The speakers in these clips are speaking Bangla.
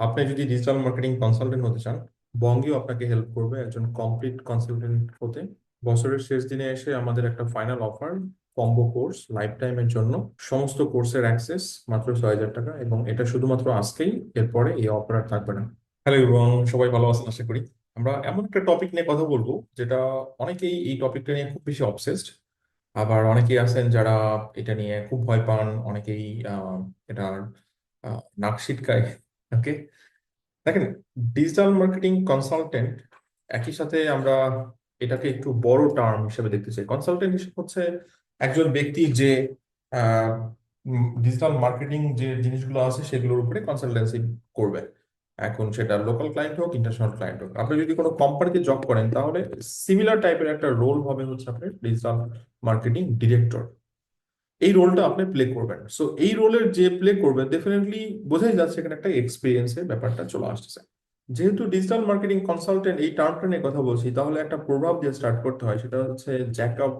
আপনি যদি ডিজিটাল মার্কেটিং কনসালটেন্ট হতে চান বঙ্গীয় আপনাকে হেল্প করবে একজন কমপ্লিট কনসালটেন্ট হতে। বছরের শেষ দিনে এসে আমাদের একটা final offer combo course life টাইমের জন্য। সমস্ত কোর্সের অ্যাক্সেস মাত্র ছয় হাজার টাকা এবং এটা শুধুমাত্র আজকেই, এরপরে এই অফার আর থাকবে না। হ্যালো এবং সবাই ভালো আছেন আশা করি। আমরা এমন একটা টপিক নিয়ে কথা বলব, যেটা অনেকেই এই টপিকটা নিয়ে খুব বেশি অবসেসড আবার অনেকেই আছেন যারা এটা নিয়ে খুব ভয় পান, অনেকেই এটার নাক সিটকায় ওকে দেখেন ডিজিটাল মার্কেটিং কনসালটেন্ট একই সাথে আমরা এটাকে একটু বড় টার্ম হিসেবে দেখতে চাই। কনসালটেন্ট হিসেবে হচ্ছে একজন ব্যক্তি যে ডিজিটাল মার্কেটিং যে জিনিসগুলো আছে সেগুলোর উপরে কনসালটেন্সি করবে। এখন সেটা লোকাল ক্লায়েন্ট হোক ইন্টারন্যাশনাল ক্লায়েন্ট হোক। আপনি যদি কোনো কোম্পানিতে জব করেন, তাহলে সিমিলার টাইপের একটা রোল হবে হচ্ছে আপনার ডিজিটাল মার্কেটিং ডিরেক্টর এই রোলটা আপনি প্লে করবেন। সো এই রোলের যে প্লে করবে ডেফিনেটলি বোঝাই যাচ্ছে এখানে একটা এক্সপিরিয়েন্সের ব্যাপারটা চলে আসতেছে যেহেতু ডিজিটাল মার্কেটিং কনসালটেন্ট এই টার্মটা নিয়ে কথা বলছি, তাহলে একটা প্রভাব দিয়ে স্টার্ট করতে হয়, সেটা হচ্ছে jack of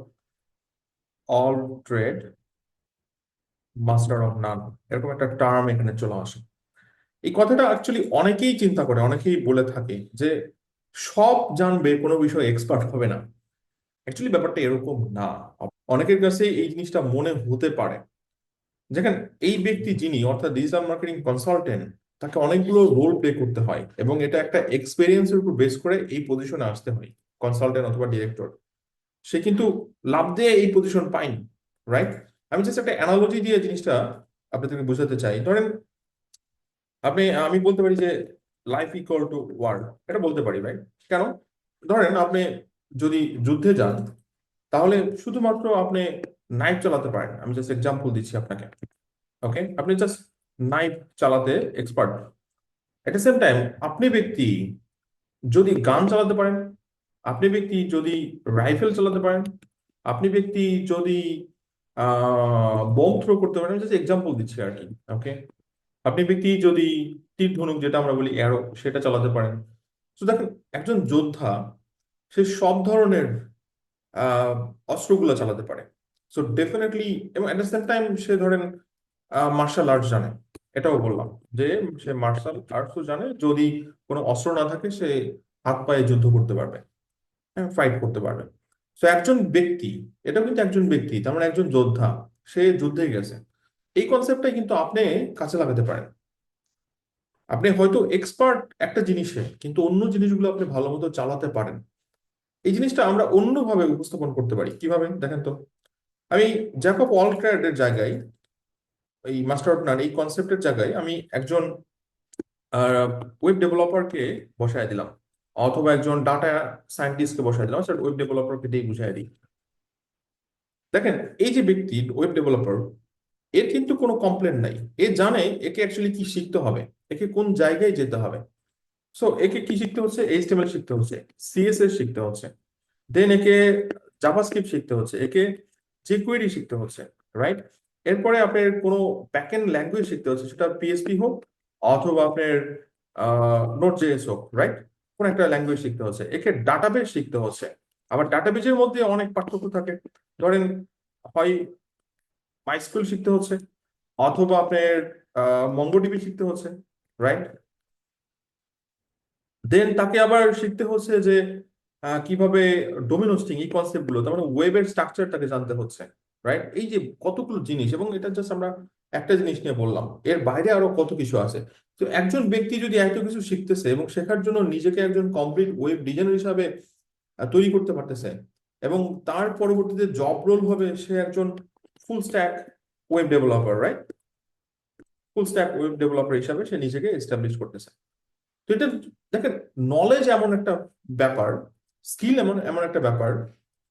all trade master of none এরকম একটা টার্ম এখানে চলে আসে। এই কথাটা অ্যাকচুয়ালি অনেকেই চিন্তা করে, অনেকেই বলে থাকে যে সব জানবে, কোনো বিষয়ে এক্সপার্ট হবে না। অ্যাকচুয়ালি ব্যাপারটা এরকম না। অনেকের কাছে এই জিনিসটা মনে হতে পারে। দেখেন, এই ব্যক্তি যিনি, অর্থাৎ ডিজিটাল মার্কেটিং কনসালটেন্ট তাকে অনেকগুলো রোল প্লে করতে হয় এবং এটা একটা এক্সপেরিয়েন্সের উপর বেস করে এই পজিশনে আসতে হয় কনসালটেন্ট অথবা ডিরেক্টর সে কিন্তু লাভ দিয়ে এই পজিশন পায়নি রাইট আমি জাস্ট একটা অ্যানালজি দিয়ে জিনিসটা আপনাদেরকে বোঝাতে চাই। ধরেন, আপনি, আমি বলতে পারি যে লাইফ ইকুয়াল টু ওয়ার্ল্ড এটা বলতে পারি রাইট কেন? ধরেন, আপনি যদি যুদ্ধে যান, তাহলে শুধুমাত্র আপনি নাইফ চালাতে পারেন। আমি জাস্ট এক্সাম্পল দিচ্ছি আপনাকে। ওকে আপনি জাস্ট নাইফ চালাতে expert at the same time আপনি ব্যক্তি যদি গান চালাতে পারেন, আপনি ব্যক্তি যদি রাইফেল চালাতে পারেন, আপনি ব্যক্তি যদি বোম থ্রো করতে পারেন জাস্ট এক্সাম্পল দিচ্ছি আর কি। ওকে আপনি ব্যক্তি যদি তীর ধনুক, যেটা আমরা বলি অ্যারো সেটা চালাতে পারেন। তো দেখেন, একজন যোদ্ধা সে সব ধরনের অস্ত্রগুলো চালাতে পারে। সো ডেফিনেটলি এবং এট দ্য সেম টাইম সে ধরেন মার্শাল আর্টস জানে। এটাও বললাম যে, সে মার্শাল আর্টসও জানে। যদি কোনো অস্ত্র না থাকে, সে হাত পায়ে যুদ্ধ করতে পারবে হ্যাঁ ফাইট করতে পারবে। সো একজন ব্যক্তি এটাও কিন্তু একজন ব্যক্তি, তার মানে একজন যোদ্ধা, সে যুদ্ধে গেছে। এই কনসেপ্টটাই কিন্তু আপনি কাজে লাগাতে পারেন। আপনি হয়তো এক্সপার্ট একটা জিনিসে, কিন্তু অন্য জিনিসগুলো আপনি ভালো মতো চালাতে পারেন। এই জিনিসটা আমরা অন্যভাবে উপস্থাপন করতে পারি। কীভাবে? দেখেন তো, আমি জ্যাকব অল ট্রেডের জায়গায়, এই মাস্টার নান, এই কনসেপ্টের জায়গায় আমি একজন ওয়েব ডেভেলপারকে বসায় দিলাম। অথবা একজন ডাটা সায়েন্টিস্টকে বসায় দিলাম। সেটা ওয়েব ডেভেলপারকে দিয়ে বুঝাই দিই। দেখেন, এই যে ব্যক্তি ওয়েব ডেভেলপার এর কিন্তু কোনো কমপ্লেন নাই। এ জানে একে অ্যাকচুয়ালি কি শিখতে হবে, একে কোন জায়গায় যেতে হবে। সো একে কি শিখতে হচ্ছে? এইচটিএমএল শিখতে হচ্ছে। সিএসএস শিখতে হচ্ছে। দেন একে জাভাস্ক্রিপ্ট শিখতে হচ্ছে। একে jQuery শিখতে হচ্ছে রাইট এরপরে আপনার কোনো ব্যাকএন্ড ল্যাঙ্গুয়েজ শিখতে হচ্ছে, সেটা পিএসপি হোক অথবা আপনার নোট জেএস হোক রাইট কোন একটা ল্যাঙ্গুয়েজ শিখতে হচ্ছে। একে ডাটাবেস শিখতে হচ্ছে। আবার ডাটাবেসের মধ্যে অনেক পার্থক্য থাকে। ধরেন, হয় মাইস্কুয়েল শিখতে হচ্ছে অথবা আপনার মঙ্গোডিবি শিখতে হচ্ছে রাইট দেন তাকে আবার শিখতে হচ্ছে যে কীভাবে ডোমেন হোস্টিং এই কনসেপ্টগুলো, তার মানে ওয়েবের স্ট্রাকচারটাকে জানতে হচ্ছে রাইট এই যে কতগুলো জিনিস, এবং এটা জাস্ট আমরা একটা জিনিস নিয়ে বললাম, এর বাইরে আরও কত কিছু আছে? তো একজন ব্যক্তি যদি এত কিছু শিখতেছে এবং শেখার জন্য নিজেকে একজন কমপ্লিট ওয়েব ডিজাইনার হিসাবে তৈরি করতে পারতেছে, এবং তার পরবর্তীতে জব রোল হবে সে একজন full stack web developer right full stack web developer হিসাবে সে নিজেকে এস্টাবলিশ করতেছে। তো এটা দেখেন নলেজ এমন একটা ব্যাপার স্কিল এমন এমন একটা ব্যাপার,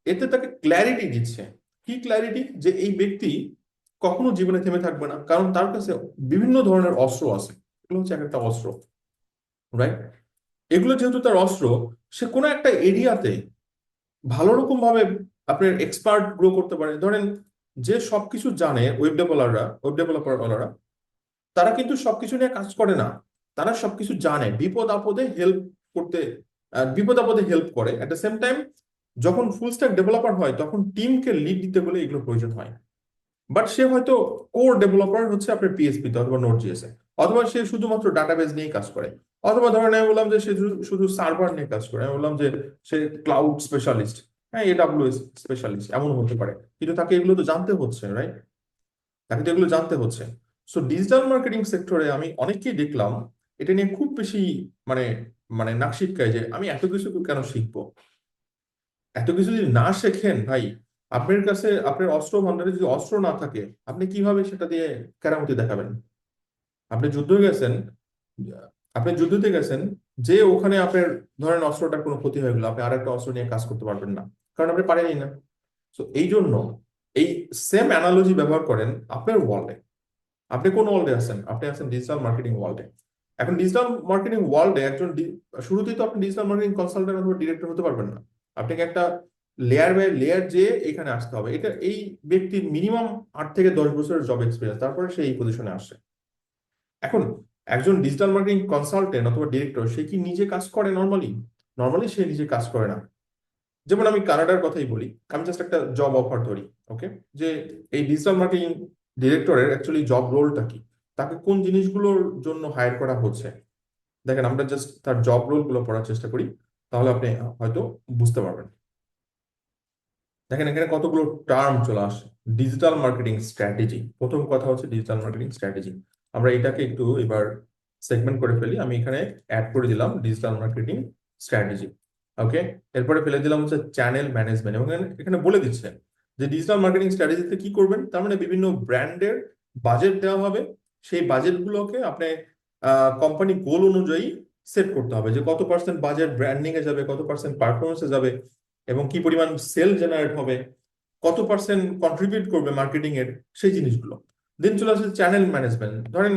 এতে তাকে ক্ল্যারিটি দিচ্ছে। কি ক্ল্যারিটি যে এই ব্যক্তি কখনো জীবনে থেমে থাকবে না, কারণ তার কাছে বিভিন্ন ধরনের অস্ত্র আছে। এগুলো হচ্ছে এক একটা অস্ত্র রাইট এগুলো যেহেতু তার অস্ত্র, সে কোনো একটা এরিয়াতে ভালো রকম ভাবে আপনার এক্সপার্ট গ্রো করতে পারে। ধরেন, যে সবকিছু জানে ওয়েব ডেভেলপাররা ওয়েব ডেভেলপাররা তারা কিন্তু সবকিছু নিয়ে কাজ করে না। তারা সবকিছু জানে, বিপদ আপদে হেল্প করতে বিপদ আপদে হেল্প করে। এট দ্য সেম টাইম যখন ফুল স্ট্যাক ডেভেলপার হয়, তখন টিমকে লিড দিতে বলে এগুলো প্রয়োজন হয়। বাট সে হয়তো কোর ডেভেলপার হচ্ছে আপনার পিএসপি তে অথবা নোট জিএস এ। অথবা সে শুধুমাত্র ডাটাবেজ নিয়ে কাজ করে। অথবা ধরেন আমি বললাম যে সে শুধু- সার্ভার নিয়ে কাজ করে। আমি বললাম যে সে ক্লাউড স্পেশালিস্ট হ্যাঁ এডাব্লিউএস স্পেশালিস্ট এমন হতে পারে। কিন্তু তাকে এগুলো তো জানতে হচ্ছে রাইট তাকে তো এগুলো জানতে হচ্ছে। সো ডিজিটাল মার্কেটিং সেক্টরে আমি অনেককেই দেখলাম এটা নিয়ে খুব বেশি মানে মানে নাক শিটকায় যে আমি এত কিছু কেন শিখব? এত কিছু যদি না শেখেন ভাই, আপনার কাছে, আপনার অস্ত্র ভান্ডারে যদি অস্ত্র না থাকে, আপনি কীভাবে সেটা দিয়ে কেরামতি দেখাবেন? আপনি যুদ্ধ গেছেন, আপনি যুদ্ধতে গেছেন, যে ওখানে আপনার ধরেন অস্ত্রটার কোনো ক্ষতি হয়ে গেলো, আপনি আর একটা অস্ত্র নিয়ে কাজ করতে পারবেন না, কারণ আপনি পারেনই না। তো এই জন্য এই সেম অ্যানালজি ব্যবহার করেন আপনার ওয়ার্ল্ডে আপনি কোন ওয়ার্ল্ডে আছেন? আপনি আছেন ডিজিটাল মার্কেটিং ওয়ার্ল্ডে এখন ডিজিটাল মার্কেটিং ওয়ার্ল্ডে একজন শুরুতেই তো আপনি ডিজিটাল মার্কেটিং কনসালটেন্ট অথবা ডিরেক্টর হতে পারবেন না। আপনাকে একটা লেয়ার বাই লেয়ার যেয়ে এখানে আসতে হবে। এটা এই ব্যক্তির মিনিমাম আট থেকে দশ বছরের জব এক্সপিরিয়েন্স তারপরে সে এই পজিশনে আসে এখন একজন ডিজিটাল মার্কেটিং কনসালটেন্ট অথবা ডিরেক্টর সে কি নিজে কাজ করে নর্মালি নর্মালি সে নিজে কাজ করে না। যেমন আমি কানাডার কথাই বলি, আমি জাস্ট একটা জব অফার ধরি ওকে যে এই ডিজিটাল মার্কেটিং ডিরেক্টরের অ্যাকচুয়ালি জব রোলটা কি? তাকে কোন জিনিসগুলোর জন্য হায়ার করা হচ্ছে? দেখেন, আমরা জাস্ট তার জব রোলগুলো পড়ার চেষ্টা করি, তাহলে আপনি হয়তো বুঝতে পারবেন। দেখেন, এখানে কতগুলো টার্ম চলে আসে। ডিজিটাল মার্কেটিং স্ট্র্যাটেজি প্রথম কথা হচ্ছে ডিজিটাল মার্কেটিং স্ট্র্যাটেজি আমরা এটাকে একটু এবার সেগমেন্ট করে ফেলি। আমি এখানে অ্যাড করে দিলাম ডিজিটাল মার্কেটিং স্ট্র্যাটেজি ওকে এরপরে ফেলে দিলাম হচ্ছে চ্যানেল ম্যানেজমেন্ট এবং এখানে- এখানে বলে দিচ্ছে যে ডিজিটাল মার্কেটিং স্ট্র্যাটেজিতে কি করবেন? তার মানে বিভিন্ন ব্র্যান্ডের বাজেট দেওয়া হবে সেই বাজেটগুলোকে আপনি কোম্পানি গোল অনুযায়ী সেট করতে হবে যে কত পার্সেন্ট বাজেট ব্র্যান্ডিং এ যাবে, কত পার্সেন্ট পারফরমেন্সে যাবে এবং কি পরিমাণ সেল জেনারেট হবে, কত পার্সেন্ট কন্ট্রিবিউট করবে মার্কেটিং এর সেই জিনিসগুলো। দেন চলে আসে চ্যানেল ম্যানেজমেন্ট ধরেন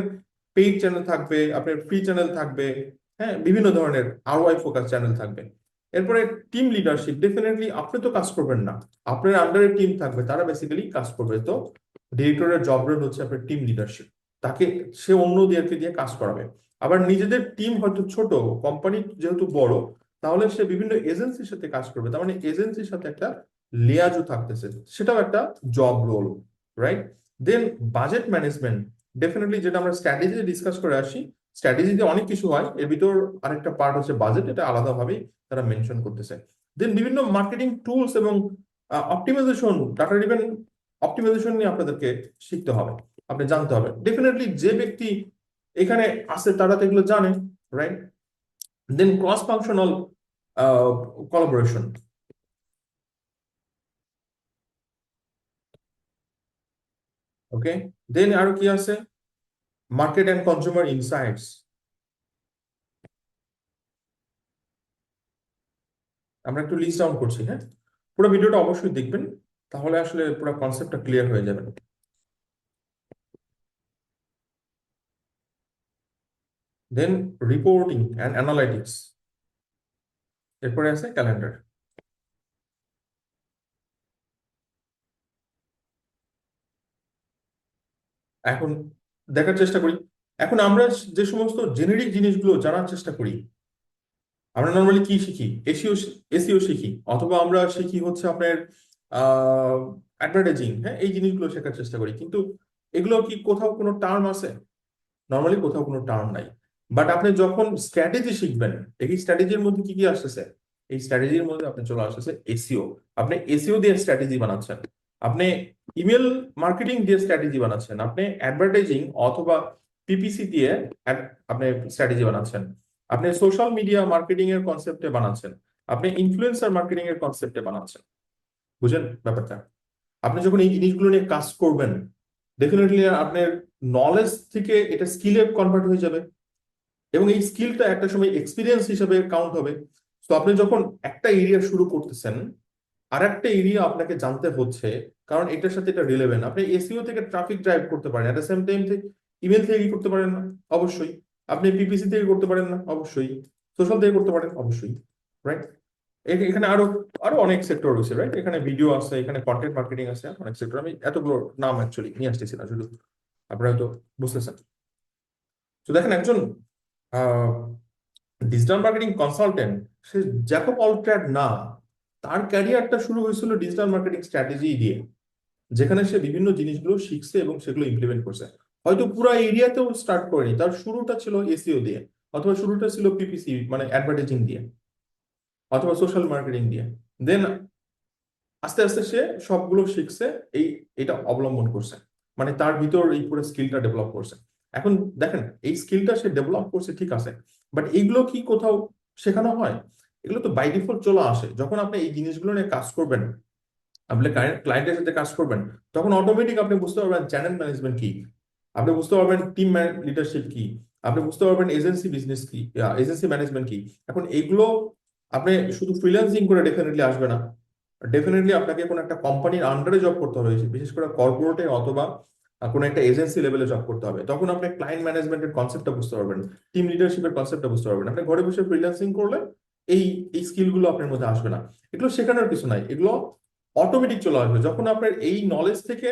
পেইড চ্যানেল থাকবে, আপনার ফ্রি চ্যানেল থাকবে হ্যাঁ বিভিন্ন ধরনের আরওআই ফোকাস চ্যানেল থাকবে। এরপরে টিম লিডারশিপ ডেফিনেটলি আপনি তো কাজ করবেন না। আপনার আন্ডারে টিম থাকবে, তারা বেসিক্যালি কাজ করবে। তো ডিরেক্টরের জব রোল হচ্ছে আপনার টিম লিডারশিপ তাকে সে অন্যদেরকে দিয়ে কাজ করাবে। আবার নিজেদের টিম হয়তো ছোট কোম্পানি যেহেতু বড়, তাহলে সে বিভিন্ন এজেন্সির সাথে কাজ করবে। তার মানে এজেন্সির সাথে একটা লেয়াজও থাকতেছে। সেটাও একটা job role right then budget management definitely যেটা আমরা স্ট্র্যাটেজি ডিসকাস করে আসি স্ট্র্যাটেজিতে অনেক কিছু হয়। এর ভিতর আরেকটা পার্ট হচ্ছে বাজেট এটা আলাদাভাবেই তারা মেনশন করতেছে। দেন বিভিন্ন মার্কেটিং টুলস এবং অপটিমাইজেশন ডাটা ড্রিভেন অপটিমাইজেশন নিয়ে আপনাদেরকে শিখতে হবে। আপনি জানতে হবে। ডেফিনেটলি যে ব্যক্তি এখানে আছে, তারা তো এগুলো জানে right then cross functional collaboration okay then আরও কি আছে? মার্কেট অ্যান্ড কনজিউমার ইনসাইটস আমরা একটু লিস্ট ডাউন করছি হ্যাঁ? পুরো ভিডিওটা অবশ্যই দেখবেন, তাহলে আসলে পুরো কনসেপ্টটা ক্লিয়ার হয়ে যাবে। দেন রিপোর্টিং অ্যান্ড অ্যানালাইটিক্স এরপরে আছে ক্যালেন্ডার এখন দেখার চেষ্টা করি। এখন আমরা যে সমস্ত জেনেরিক জিনিসগুলো জানার চেষ্টা করি, আমরা নর্মালি কি শিখি? এসিও এসিও শিখি, অথবা আমরা শিখি হচ্ছে আপনার অ্যাডভার্টাইজিং হ্যাঁ এই জিনিসগুলো শেখার চেষ্টা করি। কিন্তু এগুলো কি কোথাও কোনো টার্ম আছে? নর্মালি কোথাও কোনো টার্ম নাই। বাট আপনি যখন স্ট্র্যাটেজি শিখবেন এই স্ট্র্যাটেজির মধ্যে কি কি আসতেছে? এই স্ট্র্যাটেজির মধ্যে আপনি চলে আসতেছে এসিও আপনি এসিও দিয়ে স্ট্র্যাটেজি বানাচ্ছেন। আপনি ইমেল মার্কেটিং দিয়ে স্ট্র্যাটেজি বানাচ্ছেন। আপনি অ্যাডভার্টাইজিং অথবা পিপিসি দিয়ে আপনি স্ট্র্যাটেজি বানাচ্ছেন। আপনি সোশ্যাল মিডিয়া মার্কেটিং এর কনসেপ্টে বানাচ্ছেন। আপনি ইনফ্লুয়েন্সার মার্কেটিং এর কনসেপ্টে বানাচ্ছেন। বুঝেন ব্যাপারটা? আপনি যখন এই জিনিসগুলো নিয়ে কাজ করবেন ডেফিনেটলি আপনার নলেজ থেকে এটা স্কিলে কনভার্ট হয়ে যাবে। এবং এই স্কিলটা একটা সময় এক্সপিরিয়েন্স হিসেবে কাউন্ট হবে। তো আপনি যখন একটা এরিয়া শুরু করতেছেন আর একটা এরিয়া আপনাকে জানতে হচ্ছে, কারণ এটার সাথে এটা রিলেভেন্ট আপনি এসিও থেকে ট্রাফিক ড্রাইভ করতে পারেন এট দ্য সেম টাইম থেকে ইমেল থেকে কি করতে পারেন? না অবশ্যই। আপনি পিপিসি থেকে করতে পারেন না? অবশ্যই। সোশ্যাল থেকে করতে পারেন? অবশ্যই। রাইট এখানে আরও আরও অনেক সেক্টর রয়েছে রাইট এখানে ভিডিও আছে, এখানে কন্টেন্ট মার্কেটিং আছে, অনেক সেক্টর আমি এতগুলো নাম অ্যাকচুয়ালি নিয়ে আসতেছি না, শুধু আপনারা হয়তো বুঝতেছেন। তো দেখেন একজন ডিজিটাল মার্কেটিং কনসালটেন্ট সে জ্যাকব অল ট্রেড না, তার ক্যারিয়ারটা শুরু হয়েছিল ডিজিটাল মার্কেটিং স্ট্র্যাটেজি দিয়ে, যেখানে সে বিভিন্ন জিনিসগুলো শিখছে এবং সেগুলো ইমপ্লিমেন্ট করছে। হয়তো পুরো এরিয়াতেও স্টার্ট করেনি, তার শুরুটা ছিল এসইও দিয়ে, অথবা শুরুটা ছিল পিপিসি মানে অ্যাডভার্টাইজিং দিয়ে, অথবা সোশ্যাল মার্কেটিং দিয়ে। দেন আস্তে আস্তে সে সবগুলো শিখছে, এই, এটা অবলম্বন করছে মানে তার ভিতর এই পুরো স্কিলটা ডেভেলপ করছে। এখন দেখেন, এই স্কিলটা সে ডেভেলপ করছে, ঠিক আছে। বাট এইগুলো কি কোথাও শেখানো হয়? এগুলো তো বাই ডিফল্ট চলে আসে। যখন আপনি এই জিনিসগুলো নিয়ে কাজ করবেন, আপনি ক্লায়েন্টের সাথে কাজ করবেন, তখন অটোমেটিক আপনি বুঝতে পারবেন চ্যানেল ম্যানেজমেন্ট কি। আপনি বুঝতে পারবেন টিম লিডারশিপ কি। আপনি বুঝতে পারবেন এজেন্সি বিজনেস কি এজেন্সি ম্যানেজমেন্ট কি। এখন এইগুলো আপনি শুধু ফ্রিল্যান্সিং করে ডেফিনেটলি আসবে না। ডেফিনেটলি আপনাকে কোনো একটা কোম্পানির আন্ডারে জব করতে হবে। বিশেষ করে কর্পোরেটে অথবা কোনো একটা এজেন্সি লেভেলে জব করতে হবে, তখন আপনি ক্লায়েন্ট ম্যানেজমেন্টের কনসেপ্টটা বুঝতে পারবেন টিম লিডারশিপের কনসেপ্টটা বুঝতে পারবেন। আপনি ঘরে বসে ফ্রিল্যান্সিং করলে এই এই স্কিলগুলো আপনার মধ্যে আসবে না। এগুলো শেখানোর কিছু নাই, এগুলো অটোমেটিক চলে আসবে। যখন আপনার এই নলেজ থেকে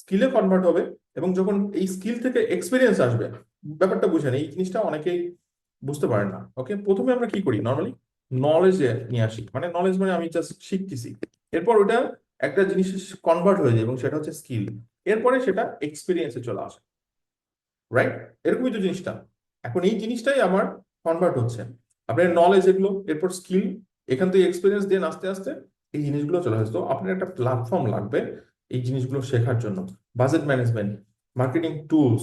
স্কিলে কনভার্ট হবে এবং যখন এই স্কিল থেকে এক্সপিরিয়েন্স আসবে, ব্যাপারটা বুঝেন, এই জিনিসটা অনেকেই বুঝতে পারেন না। ওকে প্রথমে আমরা কি করি? নর্মালি নলেজ নিয়ে আসি। মানে নলেজ মানে আমি জাস্ট শিখতেছি। এরপর ওটা একটা জিনিস কনভার্ট হয়ে যায় এবং সেটা হচ্ছে স্কিল এরপরে সেটা এক্সপিরিয়েন্সে চলে আসে রাইট এরকমই তো জিনিসটা। এখন এই জিনিসটাই আমার কনভার্ট হচ্ছে। আপনার নলেজ এগুলো, এরপর স্কিল এখান থেকে এক্সপিরিয়েন্স দেন আস্তে আস্তে এই জিনিসগুলো চলে আসে। তো আপনার একটা প্ল্যাটফর্ম লাগবে এই জিনিসগুলো শেখার জন্য। বাজেট ম্যানেজমেন্ট মার্কেটিং টুলস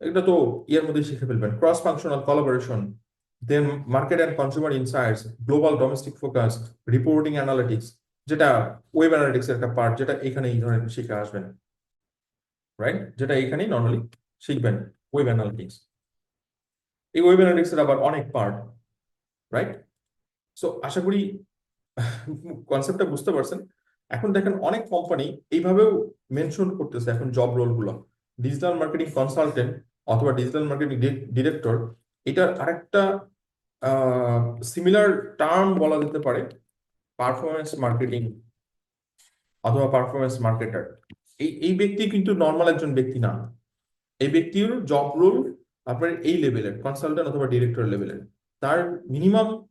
এটা তো ইয়ের মধ্যে শিখে ফেলবেন। Cross functional collaboration then market and consumer insights global domestic focus reporting analytics যেটা ওয়েব অ্যানালিটিক্সের একটা পার্ট যেটা এখানে এই ধরনের শিখে আসবেন। রাইট যেটা এখানেই নর্মালি শিখবেন ওয়েব অ্যানালিটিক্স এই ওয়েব অ্যানালিটিক্স এর আবার অনেক পার্ট রাইট সো আশা করি কনসেপ্টটা বুঝতে পারছেন। এখন দেখেন অনেক কোম্পানি এইভাবেও মেনশন করতেছে এখন জব রোলগুলো ডিজিটাল মার্কেটিং কনসালটেন্ট অথবা ডিজিটাল মার্কেটিং ডিরেক্টর এটার আরেকটা সিমিলার টার্ম বলা যেতে পারে পারফরমেন্স মার্কেটিং অথবা পারফরমেন্স মার্কেটার এই এই ব্যক্তি কিন্তু নর্মাল একজন ব্যক্তি না। এই ব্যক্তির জব রোল আপনার এই লেভেলের কনসালটেন্ট অথবা ডিরেক্টর লেভেলের তার মিনিমাম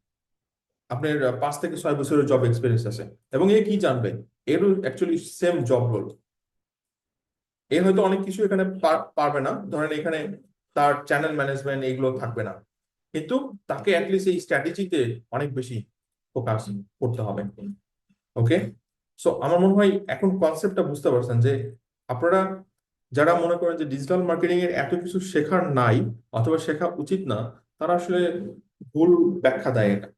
আপনার পাঁচ থেকে ছয় বছরের জব এক্সপিরিয়েন্স আছে। এবং এ কি জানবে? এরও অ্যাকচুয়ালি সেম জব রোল এ হয়তো অনেক কিছু এখানে পার- পারবে না। ধরেন এখানে তার চ্যানেল ম্যানেজমেন্ট এগুলো থাকবে না। কিন্তু তাকে অ্যাটলিস্ট এই স্ট্র্যাটেজিতে অনেক বেশি ফোকাস করতে হবে। ওকে সো আমার মনে হয় এখন কনসেপ্টটা বুঝতে পারছেন যে আপনারা যারা মনে করেন যে ডিজিটাল মার্কেটিং এর এত কিছু শেখার নাই অথবা শেখা উচিত না, তারা আসলে ভুল ব্যাখ্যা দেয় এটা।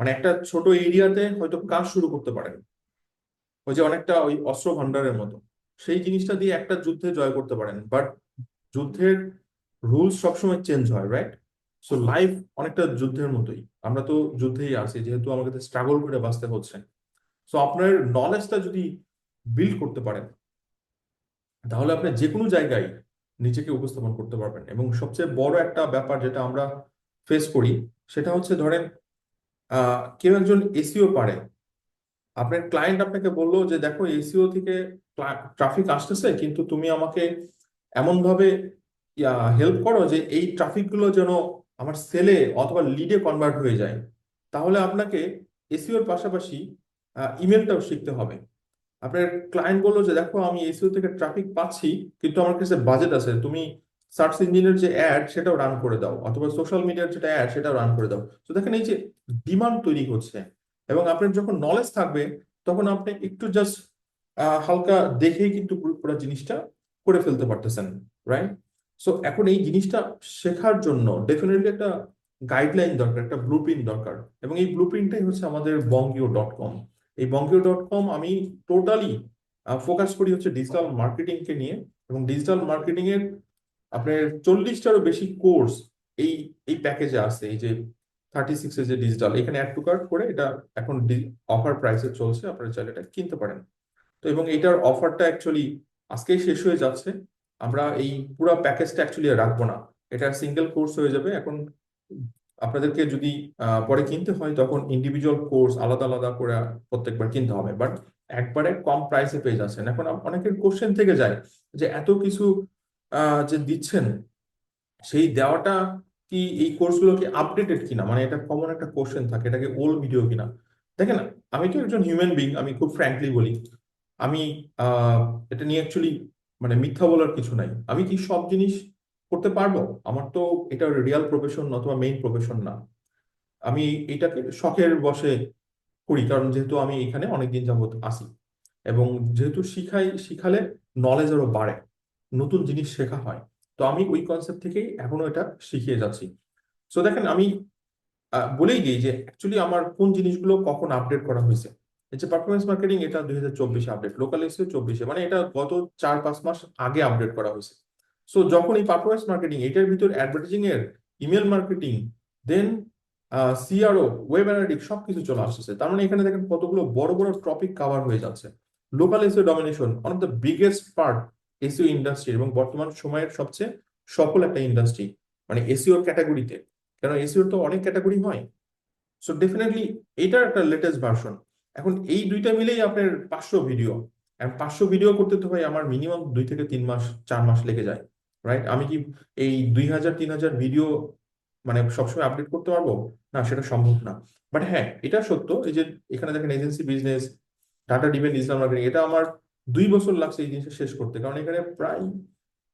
মানে একটা ছোট এরিয়াতে হয়তো কাজ শুরু করতে পারেন। ওই যে অনেকটা ওই অস্ত্র ভান্ডারের মতো। সেই জিনিসটা দিয়ে একটা যুদ্ধে জয় করতে পারেন। বাট যুদ্ধের রুলস সবসময় চেঞ্জ হয় রাইট সো লাইফ অনেকটা যুদ্ধের মতোই। আমরা তো যুদ্ধেই আছি, যেহেতু আমাকে স্ট্রাগল করে বাঁচতে হচ্ছে। সো আপনার নলেজটা যদি বিল্ড করতে পারেন, তাহলে আপনি যে কোনো জায়গায় নিজেকে উপস্থাপন করতে পারবেন। এবং সবচেয়ে বড় একটা ব্যাপার যেটা আমরা ফেস করি, সেটা হচ্ছে ধরেন কেউ একজন এসিও পারে। আপনার ক্লায়েন্ট আপনাকে বলল যে, দেখো এসিও থেকে ট্রাফিক আসতেছে, কিন্তু তুমি আমাকে এমন ভাবে হেল্প করো যে, এই ট্রাফিকগুলো যেন আমার সেলে অথবা লিডে কনভার্ট হয়ে যায়। তাহলে আপনাকে এসিওর পাশাপাশি ইমেলটাও শিখতে হবে। আপনার ক্লায়েন্ট বলল যে, দেখো, আমি এসিও থেকে ট্রাফিক পাচ্ছি, কিন্তু আমার কাছে বাজেট আছে। তুমি সার্চ ইঞ্জিনের যে অ্যাড সেটাও রান করে দাও, অথবা সোশ্যাল মিডিয়ার যেটা অ্যাড সেটাও রান করে দাও। তো দেখেন, এই যে ডিমান্ড তৈরি হচ্ছে, এবং আপনার যখন নলেজ থাকবে, তখন আপনি একটু জাস্ট হালকা দেখেই কিন্তু পুরো জিনিসটা করে ফেলতে পারতেছেন রাইট সো এখন এই জিনিসটা শেখার জন্য ডেফিনেটলি একটা গাইডলাইন দরকার, একটা ব্লুপ্রিন্ট দরকার, এবং এই ব্লুপ্রিন্টটাই হচ্ছে আমাদের বঙ্গীয় ডট কম এই বঙ্গীয় ডট কম আমি টোটালি ফোকাস করি হচ্ছে ডিজিটাল মার্কেটিং কে নিয়ে এবং ডিজিটাল মার্কেটিং এর আপনার চল্লিশটারও বেশি কোর্স এই এই প্যাকেজে আছে এই যে থার্টি সিক্স যে ডিজিটাল এখানে অ্যাড টু কার্ট করে এটা এখন অফার প্রাইসে চলছে, আপনারা চাইলে এটা কিনতে পারেন। তো এবং এটার অফারটা অ্যাকচুয়ালি আজকেই শেষ হয়ে যাচ্ছে, আমরা এই পুরো প্যাকেজটা অ্যাকচুয়ালি রাখব না। এটা সিঙ্গেল কোর্স হয়ে যাবে, এখন আপনাদেরকে যদি পরে কিনতে হয়, তখন ইন্ডিভিজুয়াল কোর্স আলাদা আলাদা করে প্রত্যেকবার কিনতে হবে। বাট একবারে কম প্রাইসে পেয়ে যাচ্ছেন। এখন অনেকের কোশ্চেন থেকে যায় যে এত কিছু যে দিচ্ছেন, সেই দেওয়াটা কি এই কোর্সগুলো কি আপডেটেড কিনা? মানে এটা কমন একটা কোশ্চেন থাকে এটাকে ওল্ড ভিডিও কিনা? দেখেন, আমি তো একজন হিউম্যান বিং আমি খুব ফ্র্যাঙ্কলি বলি, আমি এটা নিয়ে অ্যাকচুয়ালি মানে মিথ্যা বলার কিছু নাই। আমি কি সব জিনিস করতে পারব? আমার তো এটা রিয়াল প্রফেশন অথবা মেইন প্রফেশন না। আমি এটাকে শখের বশে করি, কারণ যেহেতু আমি এখানে অনেকদিন যাবত আসি এবং যেহেতু শিখাই, শিখালে নলেজ আরও বাড়ে, নতুন জিনিস শেখা হয়। তো আমি ওই কনসেপ্ট থেকেই এখনও এটা শিখিয়ে যাচ্ছি। সো দেখেন, আমি বলেই দিই যে অ্যাকচুয়ালি আমার কোন জিনিসগুলো কখন আপডেট করা হয়েছে। যে পারফরমেন্স মার্কেটিং এটা দুই হাজার চব্বিশে আপডেট লোকাল এসে চব্বিশে মানে এটা গত চার পাঁচ মাস আগে আপডেট করা হয়েছে। সো যখন এই পারফরমেন্স মার্কেটিং এটার ভিতর অ্যাডভার্টাইজিং এর email marketing then CRO web analytics সবকিছু চলে আসতেছে। তার মানে এখানে দেখেন কতগুলো বড় বড় টপিক কভার হয়ে যাচ্ছে। Local SEO domination one of the biggest part SEO industry এবং বর্তমান সময়ের সবচেয়ে সফল একটা ইন্ডাস্ট্রি মানে এসিওর ক্যাটাগরিতে কারণ এসিওর তো অনেক ক্যাটাগরি হয়। সো ডেফিনেটলি এটার একটা লেটেস্ট ভার্সন এখন এই দুইটা মিলেই আপনার পাঁচশো ভিডিও পাঁচশো ভিডিও করতে তো ভাই আমার মিনিমাম দুই থেকে তিন মাস, চার মাস লেগে যায়। রাইট আমি কি এই দুই হাজার, তিন হাজার ভিডিও মানে সবসময় আপডেট করতে পারব? না, সেটা সম্ভব না। বাট হ্যাঁ এটা সত্য, এই যে এখানে দেখেন agency business data depend digital marketing এটা আমার দুই বছর লাগছে এই জিনিসটা শেষ করতে। কারণ এখানে প্রায়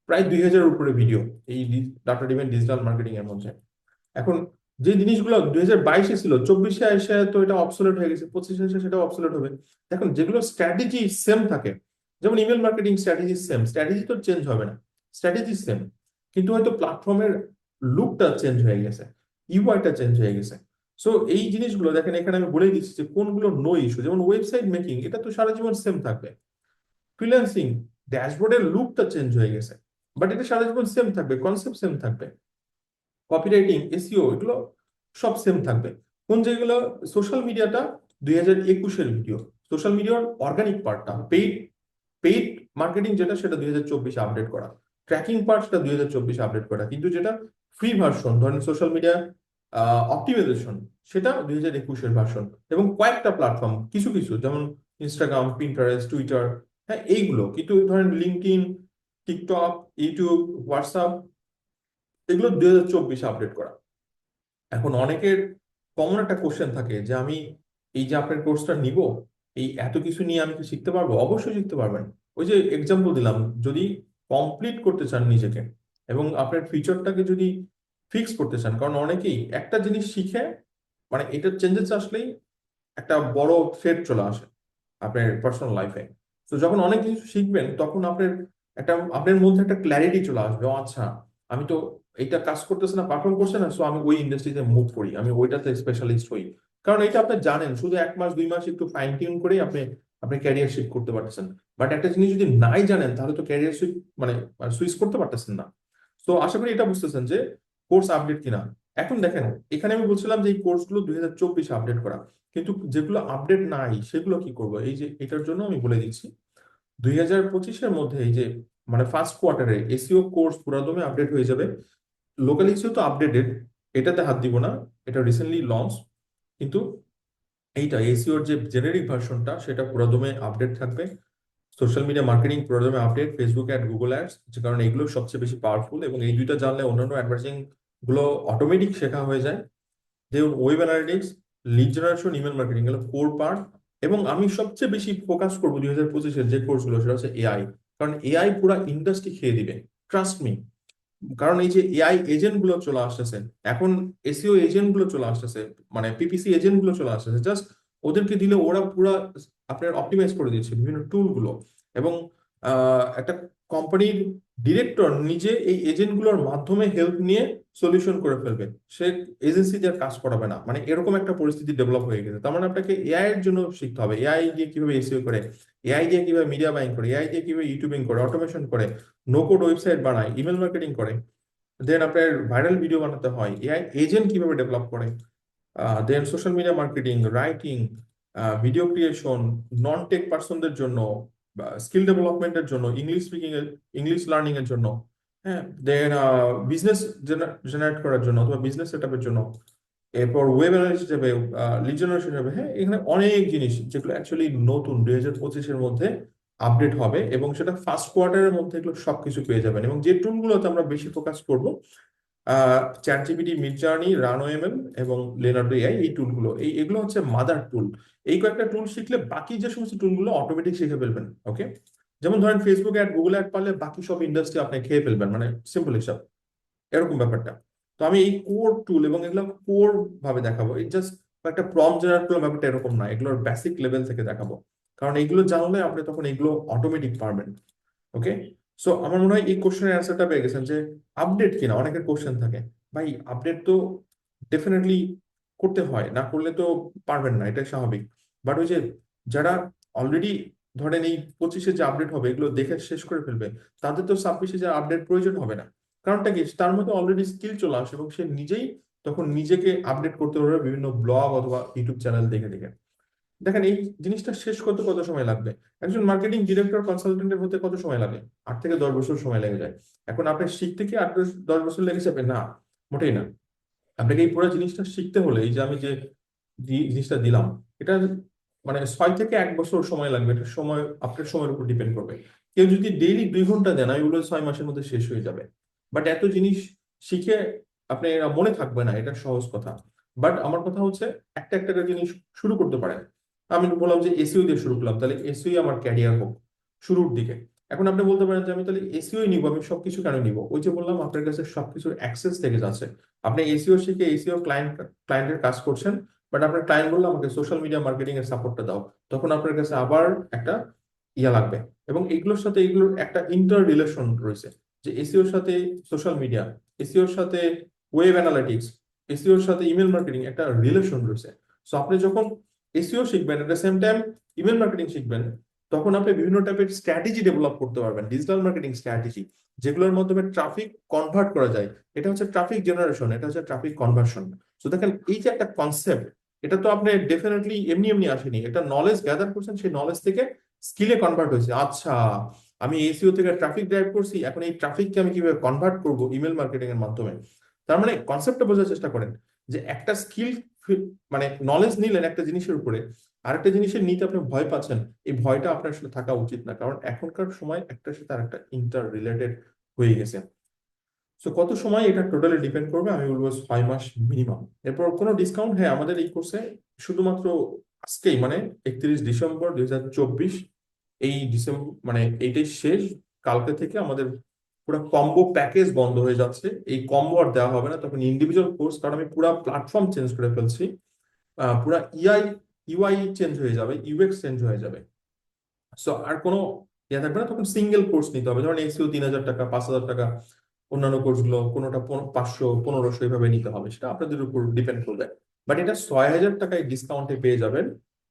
প্রায় দুই হাজার উপরে ভিডিও এই ডাটা ডিপেন্ড ডিজিটাল মার্কেটিং এর মধ্যে। এখন যে জিনিসগুলো দুই হাজার বাইশে ছিল, চব্বিশে এসে তো এটা অবসোলেট হয়ে গেছে, পঁচিশে এসে সেটা অবসোলেট হবে। এখন যেগুলো স্ট্র্যাটেজি সেম থাকে, যেমন email marketing strategy same strategy তো চেঞ্জ হবে না। স্ট্র্যাটেজি সেম কিন্তু হয়তো প্ল্যাটফর্মের লুকটা চেঞ্জ হয়ে গেছে ইউআইটা চেঞ্জ হয়ে গেছে। সো এই জিনিসগুলো, দেখেন এখানে আমি বলে দিচ্ছি যে কোনগুলো নো ইস্যু যেমন ওয়েবসাইট মেকিং এটা তো সারা জীবন সেম থাকবে। ফ্রিল্যান্সিং ড্যাশবোর্ডের লুকটা চেঞ্জ হয়ে গেছে বাট এটা সারা জীবন সেম থাকবে কনসেপ্ট সেম থাকবে। কপিরাইটিং এসিও এগুলো সব সেম থাকবে। কোন যেগুলো সোশ্যাল মিডিয়াটা দুই হাজার একুশের ভিডিও সোশ্যাল মিডিয়ার অর্গানিক পার্টটা পেইড পেইড মার্কেটিং যেটা, সেটা দুই হাজার চব্বিশে আপডেট করা। ট্র্যাকিং পার্ট সেটা দুই হাজার চব্বিশে আপডেট করা। কিন্তু যেটা ফ্রি ভার্সন ধরেন সোশ্যাল মিডিয়া অপটিমাইজেশন সেটা দুই হাজার একুশের ভার্সন এবং কয়েকটা প্ল্যাটফর্ম কিছু কিছু, যেমন ইনস্টাগ্রাম পিন্টারেস্ট টুইটার হ্যাঁ এইগুলো। কিন্তু ধরেন link in TikTok YouTube WhatsApp এগুলো দুই হাজার চব্বিশে আপডেট করা। এখন অনেকের কমন একটা কোশ্চেন থাকে যে আমি এই যে আপনার কোর্সটা নিব, এই এত কিছু নিয়ে আমি কি শিখতে পারব? অবশ্যই শিখতে পারবেন। ওই যে এক্সাম্পল দিলাম, যদি কমপ্লিট করতে চান নিজেকে এবং আপনার ফিউচারটাকে যদি ফিক্স করতে চান, কারণ অনেকেই একটা জিনিস শিখে মানে এটা চেঞ্জেস আসলেই একটা বড় ফেট চলে আসে আপনার পার্সোনাল লাইফে তো যখন অনেক কিছু শিখবেন, তখন আপনার একটা, আপনার মধ্যে একটা ক্ল্যারিটি চলে আসবে আচ্ছা আমি তো এইটা কাজ করতেছে না পারফর্ম করছে না সো আমি ওই ইন্ডাস্ট্রিতে মুভ করি, আমি ওইটাতে স্পেশালিস্ট হই। কারণ এটা আপনি জানেন, শুধু এক মাস, দুই মাস একটু ফাইন টিউন করেই আপনি আপনি ক্যারিয়ার শিফট করতে পারতেছেন। বাট একটা জিনিস যদি নাই জানেন, তাহলে তো ক্যারিয়ার সুইচ মানে সুইচ করতে পারতেছেন না। তো আশা করি এটা বুঝতেছেন যে কোর্স আপডেট কিনা। এখন দেখেন, এখানে আমি বলছিলাম যে এই কোর্সগুলো দুই হাজার চব্বিশে আপডেট করা। কিন্তু যেগুলো আপডেট নাই, সেগুলো কি করব? এই যে, এটার জন্য আমি বলে দিচ্ছি, দুই হাজার পঁচিশের মধ্যে এই যে মানে ফার্স্ট কোয়ার্টারে এসিও কোর্স পুরাদমে আপডেট হয়ে যাবে। লোকাল এসিও তো আপডেটেড এটাতে হাত দিব না, এটা রিসেন্টলি লঞ্চ কিন্তু এইটা এসিওর যে জেনেরিক ভার্সনটা সেটা পুরোদমে আপডেট থাকবে। সোশ্যাল মিডিয়া মার্কেটিং পুরোদমে update Facebook ad Google ads যে কারণে এগুলো সবচেয়ে বেশি পাওয়ারফুল এবং এই দুইটা জানলে অন্যান্য অ্যাডভার্টাইজিংগুলো অটোমেটিক শেখা হয়ে যায়। যেমন web analytics lead generation email marketing এগুলো ফোর পার্ট এবং আমি সবচেয়ে বেশি ফোকাস করব দুই হাজার পঁচিশের যে কোর্সগুলো সেটা হচ্ছে এআই কারণ এআই পুরো ইন্ডাস্ট্রি খেয়ে দিবে। ট্রাস্ট মি কারণ এই যে এআই এজেন্টগুলো চলে আসতেছে, এখন এসিও এজেন্টগুলো চলে আসতেছে মানে পিপিসি এজেন্টগুলো চলে আসতেছে জাস্ট ওদেরকে দিলে ওরা পুরো আপনার অপটিমাইজ করে দিচ্ছে বিভিন্ন টুলগুলো। এবং একটা কোম্পানির ডিরেক্টর নিজে এই এজেন্টগুলোর মাধ্যমে হেল্প নিয়ে সলিউশন করে ফেলবে। সে এজেন্সি দিয়ে কাজ করাবে না। মানে এরকম একটা পরিস্থিতি ডেভেলপ হয়ে গেছে। তার মানে আপনাকে এআই এর জন্য শিখতে হবে। এআই দিয়ে কীভাবে এসিও করে এআই দিয়ে কীভাবে মিডিয়া বাইং করে এআই দিয়ে কীভাবে ইউটিউবিং করে অটোমেশন করে। নো কোড ওয়েবসাইট বানায় ইমেল মার্কেটিং করে দেন আপনার ভাইরাল ভিডিও বানাতে হয় এআই এজেন্ট কীভাবে ডেভেলপ করে then social media marketing writing video creation non tech পার্সনদের জন্য স্কিল ডেভেলপমেন্টের জন্য ইংলিশ স্পিকিং এর ইংলিশ লার্নিং এর জন্য হ্যাঁ দেন বিজনেস জেনারেট করার জন্য অথবা বিজনেস সেট আপের জন্য, এরপর ওয়েব হিসেবে লিড জেনারেশন হিসেবে হ্যাঁ এখানে অনেক জিনিস যেগুলো অ্যাকচুয়ালি নতুন, দুই হাজার পঁচিশের মধ্যে আপডেট হবে এবং সেটা ফার্স্ট কোয়ার্টারের মধ্যে এগুলো সবকিছু পেয়ে যাবেন এবং যে টুলগুলোতে আমরা বেশি ফোকাস করব ChatGPT Midjourney Runway ML এবং লেনার্ডো এআই এই টুলগুলো এই, এগুলো হচ্ছে মাদার টুল এই কয়েকটা টুল শিখলে বাকি যে সমস্ত টুলগুলো অটোমেটিক শিখে ফেলবেন ওকে যেমন ধরেন ফেসবুক অ্যাড গুগল অ্যাড পারলে বাকি সব ইন্ডাস্ট্রি আপনি খেয়ে ফেলবেন মানে সিম্পল হিসাব। এরকম ব্যাপারটা। তো আমি এই কোর টুল এবং এগুলো কোর ভাবে দেখাবো। জাস্ট একটা প্রম্পট জেনারেট করলাম ব্যাপারটা এরকম না এগুলোর বেসিক লেভেল থেকে দেখাবো। কারণ এগুলো জানলে আপনি তখন এগুলো অটোমেটিক পারবেন ওকে সো আমার মনে হয় এই কোশ্চেনের অ্যান্সারটা পেয়ে গেছেন যে আপডেট কিনা, অনেকের কোশ্চেন থাকে। ভাই আপডেট তো ডেফিনেটলি করতে হয়, না করলে তো পারবেন না এটা স্বাভাবিক। বাট ওই যে যারা অলরেডি ধরেন এই পঁচিশে যে আপডেট হবে, এগুলো দেখে শেষ করে ফেলবে, তাদের তো ছাব্বিশে যে আপডেট প্রয়োজন হবে না। কারণটা কি? তার মধ্যে অলরেডি স্কিল চলে আসে এবং সে নিজেই তখন নিজেকে আপডেট করতে পারবে বিভিন্ন ব্লগ অথবা ইউটিউব চ্যানেল দেখে দেখে। দেখেন, এই জিনিসটা শেষ করতে কত সময় লাগবে? একজন মার্কেটিং ডিরেক্টর কনসালটেন্টের হতে কত সময় লাগে? আট থেকে দশ বছর সময় লেগে যায়। এখন আপনি শিখতে কি আট দশ- বছর লেগে যাবে? না, মোটেই না। আপনাকে এই পুরো জিনিসটা শিখতে হলে, এই যে আমি যে জিনিসটা দিলাম, এটা মানে ছয় থেকে এক বছর সময় লাগবে। এটা সময়, আপনার সময়ের উপর ডিপেন্ড করবে। কেউ যদি ডেইলি দুই ঘণ্টা দেন ওইগুলো ছয় মাসের মধ্যে শেষ হয়ে যাবে। বাট এত জিনিস শিখে আপনি মনে থাকবে না, এটা সহজ কথা। বাট আমার কথা হচ্ছে, একটা একটা জিনিস শুরু করতে পারেন। আমি বললাম যে এসিও দিয়ে শুরু করলাম, তাহলে এসইও আমার ক্যারিয়ার হোক, শুরুর দিকে। এখন আপনি বলতে পারেন যে আমি তাহলে এসইও নিব, আমি সবকিছু কেন নিব? ওই যে বললাম, আপনার কাছে সবকিছুর অ্যাক্সেস থেকে যাচ্ছে। আপনি এসিও শিখে এসইও ক্লায়েন্ট ক্লায়েন্টের কাজ করছেন বাট আপনার ক্লায়েন্ট বলল আমাকে সোশ্যাল মিডিয়া মার্কেটিং এর সাপোর্টটা দাও। তখন আপনার কাছে আবার একটা ইয়া লাগবে। এবং এগুলোর সাথে এগুলোর একটা ইন্টার রিলেশন রয়েছে, যে এসিওর সাথে সোশ্যাল মিডিয়া এসিওর সাথে ওয়েব অ্যানালিটিক্স এসিওর সাথে ইমেল মার্কেটিং একটা রিলেশন রয়েছে। সো আপনি যখন এসইও শিখবেন at the same time email marketing শিখবেন, তখন আপনি বিভিন্ন টাইপের স্ট্র্যাটেজি ডেভেলপ করতে পারবেন ডিজিটাল মার্কেটিং স্ট্র্যাটেজি যেগুলোর মাধ্যমে ট্রাফিক কনভার্ট করা যায়। এটা হচ্ছে ট্রাফিক জেনারেশন এটা হচ্ছে ট্রাফিক কনভার্সন তো দেখেন, এই যে একটা কনসেপ্ট এটা তো আপনি ডেফিনেটলি এমনি এমনি আসেনি। এটা নলেজ গ্যাদার করছেন, সেই নলেজ থেকে স্কিলে কনভার্ট হয়েছে। আচ্ছা আমি এসিও থেকে ট্রাফিক ড্রাইভ করছি, এখন এই ট্রাফিককে আমি কীভাবে কনভার্ট করব ইমেল মার্কেটিং এর মাধ্যমে? তার মানে কনসেপ্টটা বোঝার চেষ্টা করেন যে একটা স্কিল মানে নলেজ নিলেন একটা জিনিসের উপরে, আরেকটা জিনিসের নিতে আপনি ভয় পাচ্ছেন, এই ভয়টা আপনার সাথে থাকা উচিত না, কারণ এখনকার সময় একটার সাথে আরেকটা ইন্টার রিলেটেড হয়ে গেছে। সো কত সময় এটা টোটালি ডিপেন্ড করবে? আমি বলব ছয় মাস মিনিমাম এরপর কোনো ডিসকাউন্ট হ্যাঁ আমাদের এই কোর্সে শুধুমাত্র আজকেই মানে একত্রিশ ডিসেম্বর দুই এই ডিসেম্বর মানে এইটাই শেষ, কালকে থেকে আমাদের পুরো কম্বো প্যাকেজ বন্ধ হয়ে যাচ্ছে। এই কম্বো আর দেওয়া হবে না, তখন ইন্ডিভিজুয়াল কোর্স কারণ আমি পুরো প্ল্যাটফর্ম চেঞ্জ করে ফেলছি। পুরা ইআই ইউআই চেঞ্জ হয়ে যাবে ইউএক্স চেঞ্জ হয়ে যাবে। সো আর কোনো ইয়ে থাকবে না, তখন সিঙ্গেল কোর্স নিতে হবে। ধরেন এসিও তিন হাজার টাকা, পাঁচ হাজার টাকা, অন্যান্য কোর্সগুলো কোনোটা পাঁচশো, পনেরোশো এইভাবে নিতে হবে, সেটা আপনাদের উপর ডিপেন্ড করবে। বাট এটা ছয় হাজার টাকায় ডিসকাউন্টে পেয়ে যাবেন,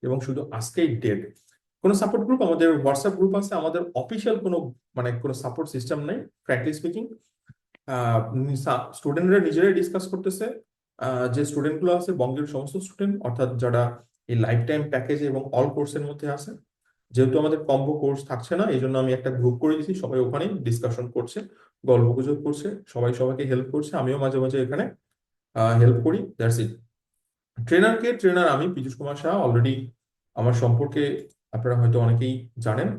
এবং শুধু আজকেই ডেট কোনো সাপোর্ট গ্রুপ আমাদের হোয়াটসঅ্যাপ গ্রুপ আছে, আমাদের অফিসিয়াল কোনো মানে কোনো সাপোর্ট সিস্টেম নেই ফ্র্যাঙ্কলি স্পিকিং স্টুডেন্টরা নিজেরাই ডিসকাস করতেছে। যে স্টুডেন্টগুলো আছে, বঙ্গের সমস্ত স্টুডেন্ট অর্থাৎ যারা এই লাইফ টাইম প্যাকেজ এবং অল কোর্সের মধ্যে আছে, যেহেতু আমাদের কম্বো কোর্স থাকছে না এই জন্য আমি একটা গ্রুপ করে দিয়েছি, সবাই ওখানে ডিসকাশন করছে, গল্প গুজব করছে, সবাই সবাইকে হেল্প করছে, আমিও মাঝে মাঝে এখানে হেল্প করি দ্যাটস ইট ট্রেনারকে ট্রেনার আমি, পীযুষ কুমার শাহ অলরেডি আমার সম্পর্কে আপনারা হয়তো অনেকেই জানেন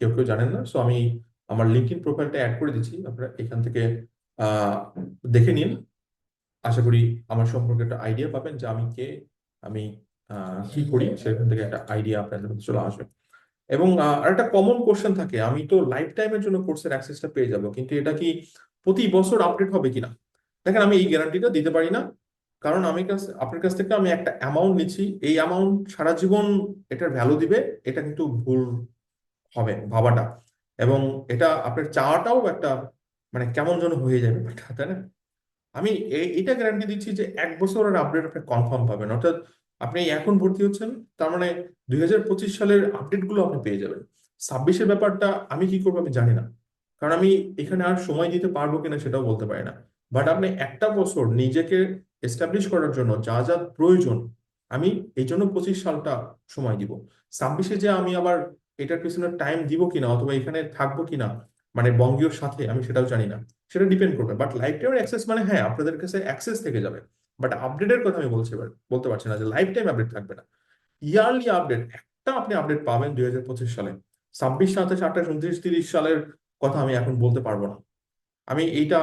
কেউ কেউ জানেন না সো আমি আমার লিঙ্কডইন প্রোফাইলটা অ্যাড করে দিচ্ছি আপনারা এখান থেকে দেখে নিন। আশা করি আমার সম্পর্কে একটা আইডিয়া পাবেন যে আমি কে আমি কি করি সেখান থেকে একটা আইডিয়া আপনাদের মধ্যে চলে আসবে। এবং আহ, আরেকটা কমন কোশ্চেন থাকে আমি তো লাইফ টাইমের জন্য কোর্সের অ্যাক্সেসটা পেয়ে যাব কিন্তু এটা কি প্রতি বছর আপডেট হবে কিনা? দেখেন আমি এই গ্যারান্টিটা দিতে পারি না কারণ আমি কাছে, আপনার কাছ থেকে আমি একটা অ্যামাউন্ট নিচ্ছি, এই অ্যামাউন্ট সারা জীবন এটার ভ্যালু দিবে, এটা কিন্তু ভুল হবে, ভাবাটা। এবং এটা আপনার চাওয়াটাও একটা মানে কেমন যেন হয়ে যাবে তাই না? আমি এটা গ্যারান্টি দিচ্ছি যে এক বছরের আপডেট আপনি কনফার্ম পাবেন। অর্থাৎ আপনি এখন ভর্তি হচ্ছেন, তার মানে দুই হাজার পঁচিশ সালের আপডেটগুলো আপনি পেয়ে যাবেন। ছাব্বিশের ব্যাপারটা আমি কি করব আমি জানি না। কারণ আমি এখানে আর সময় দিতে পারব কিনা সেটাও বলতে পারি না। বাট আপনি একটা বছর নিজেকে এস্টাবলিশ করার জন্য যা যা প্রয়োজন, আমি এই জন্য পঁচিশ সালটা সময় দিব। ছাব্বিশে যে আমি আবার এটার পিছনে টাইম দিব কিনা অথবা এখানে থাকব কিনা মানে বঙ্গীয়র সাথে, আমি সেটাও জানি না। সেটা ডিপেন্ড করবে। বাট লাইফ টাইমের অ্যাক্সেস মানে হ্যাঁ আপনাদের কাছে অ্যাক্সেস থেকে যাবে। বাট আপডেটের কথা আমি বলছি এবার, বলতে পারছি না যে লাইফ টাইম আপডেট থাকবে না। ইয়ারলি আপডেট একটা আপনি আপডেট পাবেন দুই হাজার পঁচিশ সালে। ছাব্বিশ, সাতাশ, আঠাশ, উনত্রিশ, তিরিশ সালের কথা আমি এখন বলতে পারব না। আমি এইটা,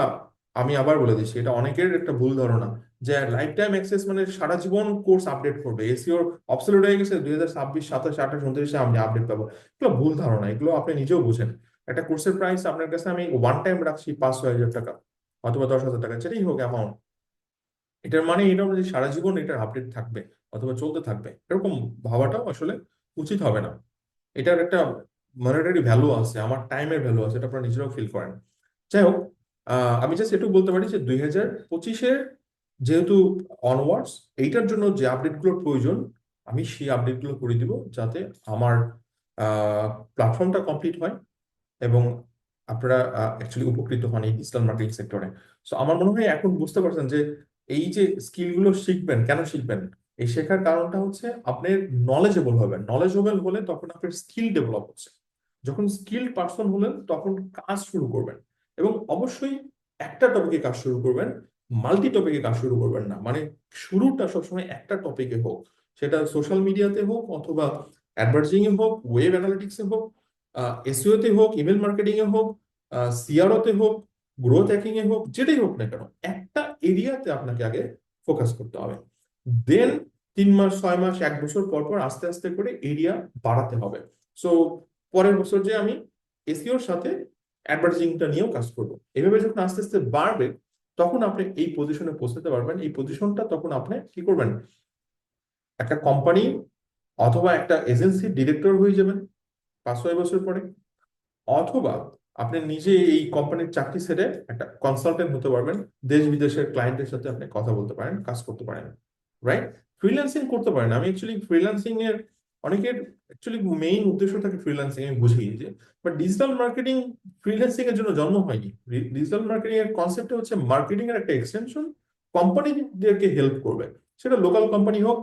আমি আবার বলে দিচ্ছি, এটা অনেকের একটা ভুল ধারণা। যে লাইফ টাইম অ্যাক্সেস মানে সারা জীবন কোর্স আপডেট করবে। এসিওর অবসলিউট হয়ে গেছে, দুই হাজার ছাব্বিশ, সাতাশ, আঠাশ, উনত্রিশে আমি আপডেট পাবো। এগুলো ভুল ধারণা, এগুলো আপনি নিজেও বুঝেন। একটা কোর্সের প্রাইস আপনার কাছে আমি ওয়ান টাইম রাখছি পাঁচ, ছয় হাজার টাকা, অথবা দশ হাজার টাকা, যেটাই হোক অ্যামাউন্ট এটার মানে এটা যে সারা জীবন এটার আপডেট থাকবে, অথবা চলতে থাকবে। এরকম ভাবাটাও আসলে উচিত হবে না। এটার একটা মনিটারি ভ্যালু আছে, আমার টাইমের ভ্যালু আছে, এটা আপনারা নিজেরাও ফিল করেন। যাই হোক আমি জাস্ট একটু বলতে পারি যে দুই হাজার পঁচিশের যেহেতু অনওয়ার্ডস এইটার জন্য যে আপডেটগুলোর প্রয়োজন, আমি সেই আপডেটগুলো করে দিব যাতে আমার প্ল্যাটফর্মটা কমপ্লিট হয় এবং আপনারা অ্যাকচুয়ালি উপকৃত হন এই ডিজিটাল মার্কেটিং সেক্টরে সো আমার মনে হয় এখন বুঝতে পারছেন যে এই যে স্কিলগুলো শিখবেন, কেন শিখবেন? এই শেখার কারণটা হচ্ছে আপনি নলেজেবল হবেন। নলেজেবল হলে তখন আপনার স্কিল ডেভেলপ হচ্ছে। যখন স্কিল পার্সন হলেন, তখন কাজ শুরু করবেন এবং অবশ্যই একটা টপিকে কাজ শুরু করবেন মাল্টি টপিকে কাজ শুরু করবেন না। মানে শুরুটা সবসময় একটা টপিকে হোক, সেটা সোশ্যাল মিডিয়াতে হোক অথবা অ্যাডভার্টাইজিং এ হোক ওয়েব অ্যানালিটিক্সে হোক এসইও তে হোক ইমেল মার্কেটিং এ হোক সিআরও তে হোক গ্রোথ হ্যাকিং এ হোক, যেটাই হোক না কেন, একটা এরিয়াতে আপনাকে আগে ফোকাস করতে হবে। দেন তিন মাস, ছয় মাস, এক বছর পর পর আস্তে আস্তে করে এরিয়া বাড়াতে হবে। সো পরের বছর যে আমি এসইওর সাথে অ্যাডভার্টাইজিংটা নিয়েও কাজ করব। এভাবে যখন আস্তে আস্তে বাড়বে তখন আপনি এই পজিশনে পৌঁছাতে পারবেন। এই পজিশনটা তখন আপনি কি করবেন? একটা কোম্পানি অথবা একটা এজেন্সি ডিরেক্টর হয়ে যাবেন পাঁচ ছয় বছর পরে। অথবা আপনি নিজে এই কোম্পানির চাকরি ছেড়ে একটা কনসালটেন্ট হতে পারবেন। দেশ বিদেশের ক্লায়েন্টের সাথে আপনি কথা বলতে পারেন, কাজ করতে পারেন রাইট ফ্রিল্যান্সিং করতে পারেন। আমি অ্যাকচুয়ালি ফ্রিল্যান্সিং এর অনেকের অ্যাকচুয়ালি মেইন উদ্দেশ্য থাকে ফ্রিল্যান্সিং আমি বুঝি যে বাট ডিজিটাল মার্কেটিং ফ্রিল্যান্সিং এর জন্য জন্ম হয়নি। ডিজিটাল মার্কেটিং এর কনসেপ্ট হচ্ছে মার্কেটিং এর একটা এক্সটেনশন কোম্পানিদেরকে হেল্প করবে। সেটা লোকাল কোম্পানি হোক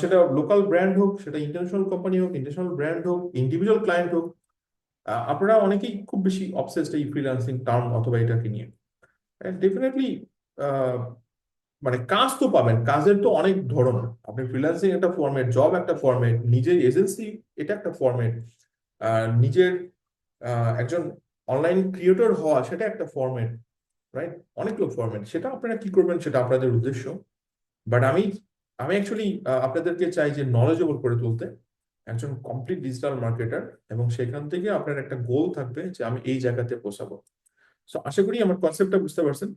সেটা লোকাল ব্র্যান্ড হোক, সেটা ইন্টারন্যাশনাল কোম্পানি হোক ইন্টারন্যাশনাল ব্র্যান্ড হোক ইন্ডিভিজুয়াল ক্লায়েন্ট হোক আপনারা অনেকেই খুব বেশি অবসেসড এই ফ্রিল্যান্সিং টার্ম অথবা এটাকে নিয়ে। ডেফিনেটলি মানে কাজ তো পাবেন, কাজের তো অনেক ধরন। আপনি ফ্রিল্যান্সিং একটা ফর্মেট জব একটা ফর্মেট নিজের এজেন্সি এটা একটা ফরম্যাট নিজের একজন অনলাইন ক্রিয়েটর হওয়া সেটা একটা ফরম্যাট রাইট অনেকগুলো ফর্মেট সেটা আপনারা কি করবেন সেটা আপনাদের উদ্দেশ্য। বাট আমি আমি অ্যাকচুয়ালি আপনাদেরকে চাই যে নলেজেবল করে তুলতে, একজন কমপ্লিট ডিজিটাল মার্কেটার এবং সেখান থেকে আপনার একটা গোল থাকবে যে আমি এই জায়গাতে পৌঁছাবো সো আশা করি আমার কনসেপ্টটা বুঝতে পারছেন।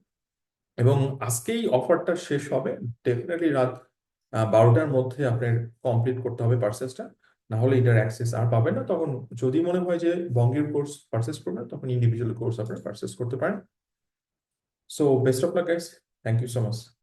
এবং আজকেই অফারটা শেষ হবে। ডেফিনেটলি রাত বারোটার মধ্যে আপনার কমপ্লিট করতে হবে পার্সেসটা না হলে এটার অ্যাক্সেস আর পাবেন না। তখন যদি মনে হয় যে বঙ্গের কোর্স পার্সেস করবেন, তখন ইন্ডিভিজুয়াল কোর্স আপনার পার্সেস করতে পারেন। So best of luck guys thank you so much